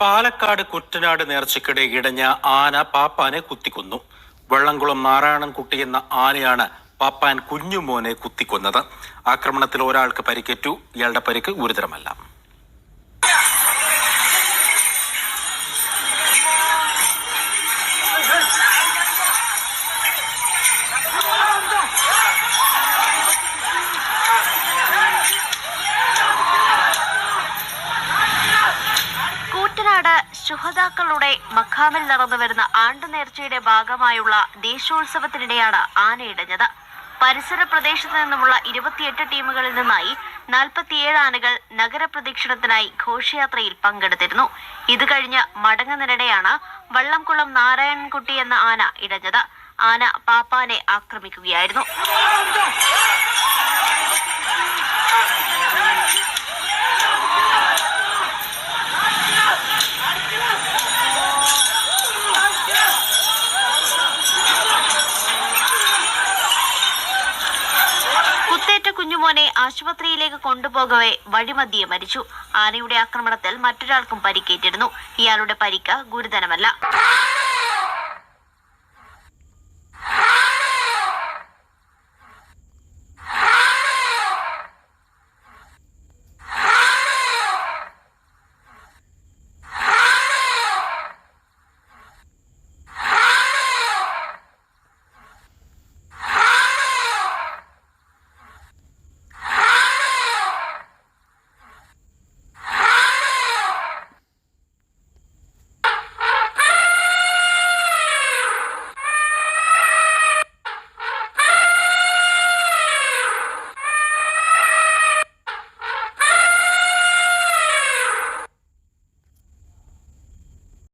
പാലക്കാട് കുറ്റനാട് നേർച്ചയ്ക്കിടെ ഇടഞ്ഞ ആന പാപ്പാനെ കുത്തിക്കൊന്നു. വെള്ളംകുളം നാരായണൻകുട്ടി എന്ന ആനയാണ് പാപ്പാൻ കുഞ്ഞുമോനെ കുത്തിക്കൊന്നത്. ആക്രമണത്തിൽ ഒരാൾക്ക് പരിക്കേറ്റു. ഇയാളുടെ പരിക്ക് ഗുരുതരമല്ല. ശുഹതാക്കളുടെ മഖാമിൽ നടന്നു വരുന്ന ആണ്ടുനേർച്ചയുടെ ഭാഗമായുള്ള ദേശോത്സവത്തിനിടെയാണ് ആനയിടഞ്ഞത് പരിസര പ്രദേശത്ത് നിന്നുമുള്ള ഇരുപത്തിയെട്ട് ടീമുകളിൽ നിന്നായി നാൽപ്പത്തിയേഴ് ആനകൾ നഗരപ്രദക്ഷിണത്തിനായി ഘോഷയാത്രയിൽ പങ്കെടുത്തിരുന്നു. ഇത് കഴിഞ്ഞ് മടങ്ങുന്നതിനിടെയാണ് വള്ളംകുളം നാരായണൻകുട്ടി എന്ന ആന ഇടഞ്ഞത്. ആന പാപ്പാനെ ആക്രമിക്കുകയായിരുന്നു. കുഞ്ഞുമോനെ ആശുപത്രിയിലേക്ക് കൊണ്ടുപോകവേ വഴിമധ്യേ മരിച്ചു. ആനയുടെ ആക്രമണത്തിൽ മറ്റൊരാൾക്കും പരിക്കേറ്റിരുന്നു. ഇയാളുടെ പരിക്ക് ഗുരുതരമല്ല.